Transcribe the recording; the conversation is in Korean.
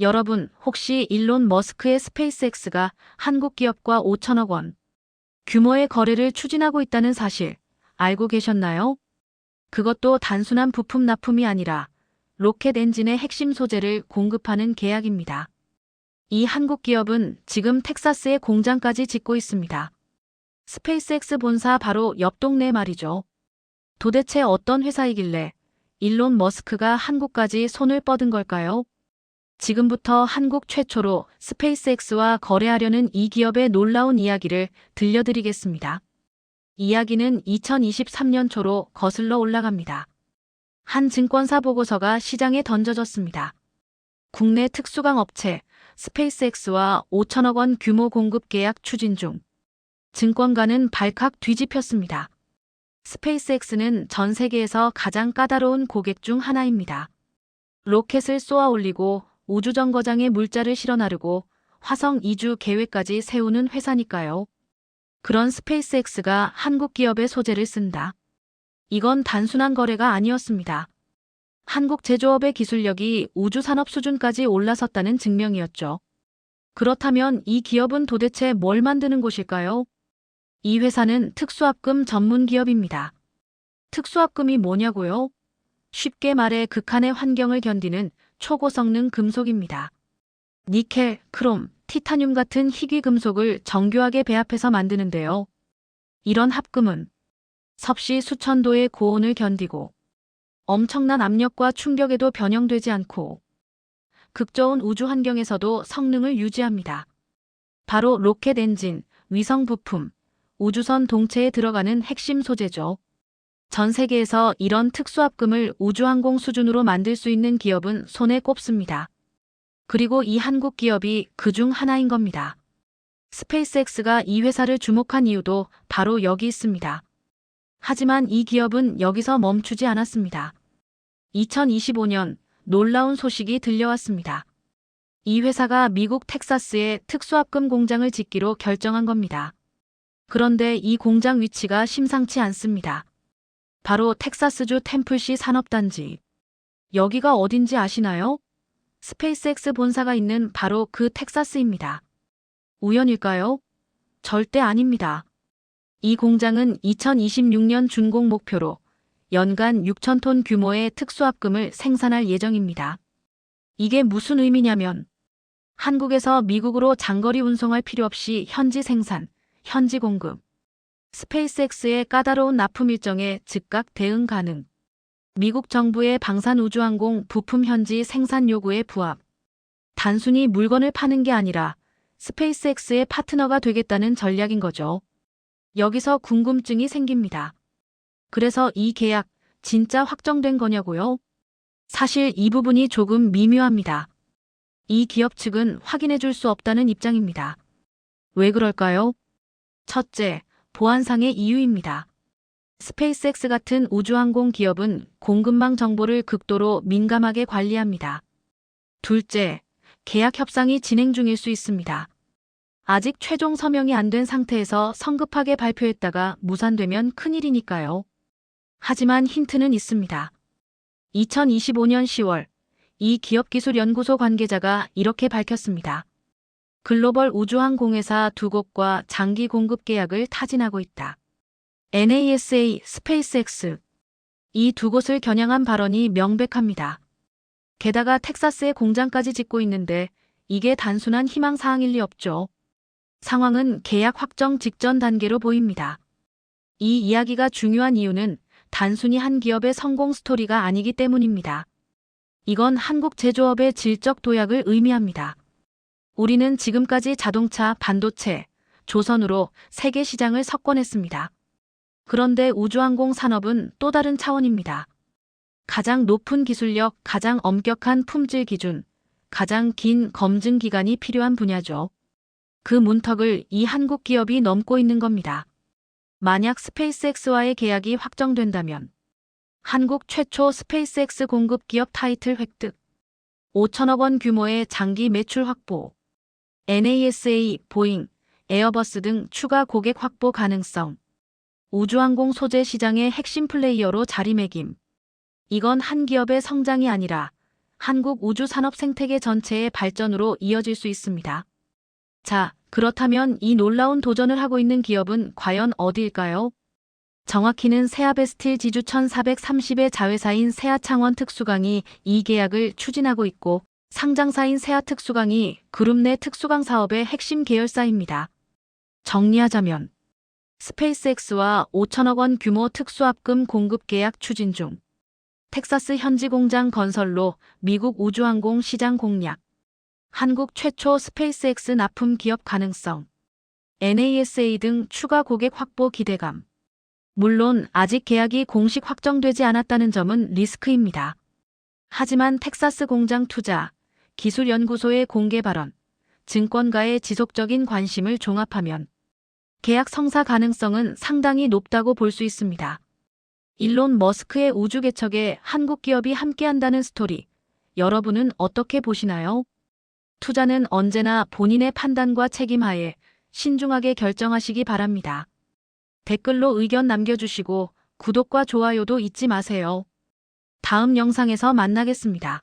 여러분, 혹시 일론 머스크의 스페이스X가 한국 기업과 5천억 원 규모의 거래를 추진하고 있다는 사실 알고 계셨나요? 그것도 단순한 부품 납품이 아니라 로켓 엔진의 핵심 소재를 공급하는 계약입니다. 이 한국 기업은 지금 텍사스에 공장까지 짓고 있습니다. 스페이스X 본사 바로 옆 동네 말이죠. 도대체 어떤 회사이길래 일론 머스크가 한국까지 손을 뻗은 걸까요? 지금부터 한국 최초로 스페이스X와 거래하려는 이 기업의 놀라운 이야기를 들려드리겠습니다. 이야기는 2023년 초로 거슬러 올라갑니다. 한 증권사 보고서가 시장에 던져졌습니다. 국내 특수강 업체 스페이스X와 5천억 원 규모 공급 계약 추진 중. 증권가는 발칵 뒤집혔습니다. 스페이스X는 전 세계에서 가장 까다로운 고객 중 하나입니다. 로켓을 쏘아 올리고 우주정거장에 물자를 실어 나르고 화성 이주 계획까지 세우는 회사니까요. 그런 스페이스X가 한국 기업의 소재를 쓴다. 이건 단순한 거래가 아니었습니다. 한국 제조업의 기술력이 우주산업 수준까지 올라섰다는 증명이었죠. 그렇다면 이 기업은 도대체 뭘 만드는 곳일까요? 이 회사는 특수합금 전문 기업입니다. 특수합금이 뭐냐고요? 쉽게 말해 극한의 환경을 견디는 초고 성능 금속입니다. 니켈, 크롬, 티타늄 같은 희귀 금속을 정교하게 배합해서 만드는데요. 이런 합금은 섭씨 수천 도의 고온을 견디고 엄청난 압력과 충격에도 변형되지 않고 극저온 우주 환경에서도 성능을 유지합니다. 바로 로켓 엔진, 위성 부품, 우주선 동체에 들어가는 핵심 소재죠. 전 세계에서 이런 특수합금을 우주항공 수준으로 만들 수 있는 기업은 손에 꼽습니다. 그리고 이 한국 기업이 그 중 하나인 겁니다. 스페이스X가 이 회사를 주목한 이유도 바로 여기 있습니다. 하지만 이 기업은 여기서 멈추지 않았습니다. 2025년 놀라운 소식이 들려왔습니다. 이 회사가 미국 텍사스에 특수합금 공장을 짓기로 결정한 겁니다. 그런데 이 공장 위치가 심상치 않습니다. 바로 텍사스주 템플시 산업단지. 여기가 어딘지 아시나요? 스페이스X 본사가 있는 바로 그 텍사스입니다. 우연일까요? 절대 아닙니다. 이 공장은 2026년 준공 목표로 연간 6,000톤 규모의 특수합금을 생산할 예정입니다. 이게 무슨 의미냐면 한국에서 미국으로 장거리 운송할 필요 없이 현지 생산, 현지 공급, 스페이스X의 까다로운 납품 일정에 즉각 대응 가능, 미국 정부의 방산 우주항공 부품 현지 생산 요구에 부합, 단순히 물건을 파는 게 아니라 스페이스X의 파트너가 되겠다는 전략인 거죠. 여기서 궁금증이 생깁니다. 그래서 이 계약 진짜 확정된 거냐고요? 사실 이 부분이 조금 미묘합니다. 이 기업 측은 확인해 줄 수 없다는 입장입니다. 왜 그럴까요? 첫째, 보안상의 이유입니다. 스페이스X 같은 우주항공 기업은 공급망 정보를 극도로 민감하게 관리합니다. 둘째, 계약 협상이 진행 중일 수 있습니다. 아직 최종 서명이 안 된 상태에서 성급하게 발표했다가 무산되면 큰일이니까요. 하지만 힌트는 있습니다. 2025년 10월, 이 기업기술연구소 관계자가 이렇게 밝혔습니다. 글로벌 우주항공회사 두 곳과 장기 공급 계약을 타진하고 있다. NASA, 스페이스X. 이 두 곳을 겨냥한 발언이 명백합니다. 게다가 텍사스에 공장까지 짓고 있는데 이게 단순한 희망사항일 리 없죠. 상황은 계약 확정 직전 단계로 보입니다. 이 이야기가 중요한 이유는 단순히 한 기업의 성공 스토리가 아니기 때문입니다. 이건 한국 제조업의 질적 도약을 의미합니다. 우리는 지금까지 자동차, 반도체, 조선으로 세계 시장을 석권했습니다. 그런데 우주항공 산업은 또 다른 차원입니다. 가장 높은 기술력, 가장 엄격한 품질 기준, 가장 긴 검증 기간이 필요한 분야죠. 그 문턱을 이 한국 기업이 넘고 있는 겁니다. 만약 스페이스X와의 계약이 확정된다면 한국 최초 스페이스X 공급 기업 타이틀 획득, 5천억 원 규모의 장기 매출 확보, NASA, 보잉, 에어버스 등 추가 고객 확보 가능성, 우주항공 소재 시장의 핵심 플레이어로 자리매김. 이건 한 기업의 성장이 아니라 한국 우주 산업 생태계 전체의 발전으로 이어질 수 있습니다. 자, 그렇다면 이 놀라운 도전을 하고 있는 기업은 과연 어디일까요? 정확히는 세아베스틸 지주 1430의 자회사인 세아창원 특수강이 이 계약을 추진하고 있고 상장사인 세아특수강이 그룹 내 특수강 사업의 핵심 계열사입니다. 정리하자면 스페이스X와 5천억 원 규모 특수합금 공급 계약 추진 중 텍사스 현지 공장 건설로 미국 우주항공 시장 공략 한국 최초 스페이스X 납품 기업 가능성 NASA 등 추가 고객 확보 기대감 물론 아직 계약이 공식 확정되지 않았다는 점은 리스크입니다. 하지만 텍사스 공장 투자, 기술연구소의 공개 발언, 증권가의 지속적인 관심을 종합하면 계약 성사 가능성은 상당히 높다고 볼 수 있습니다. 일론 머스크의 우주 개척에 한국 기업이 함께한다는 스토리, 여러분은 어떻게 보시나요? 투자는 언제나 본인의 판단과 책임하에 신중하게 결정하시기 바랍니다. 댓글로 의견 남겨주시고 구독과 좋아요도 잊지 마세요. 다음 영상에서 만나겠습니다.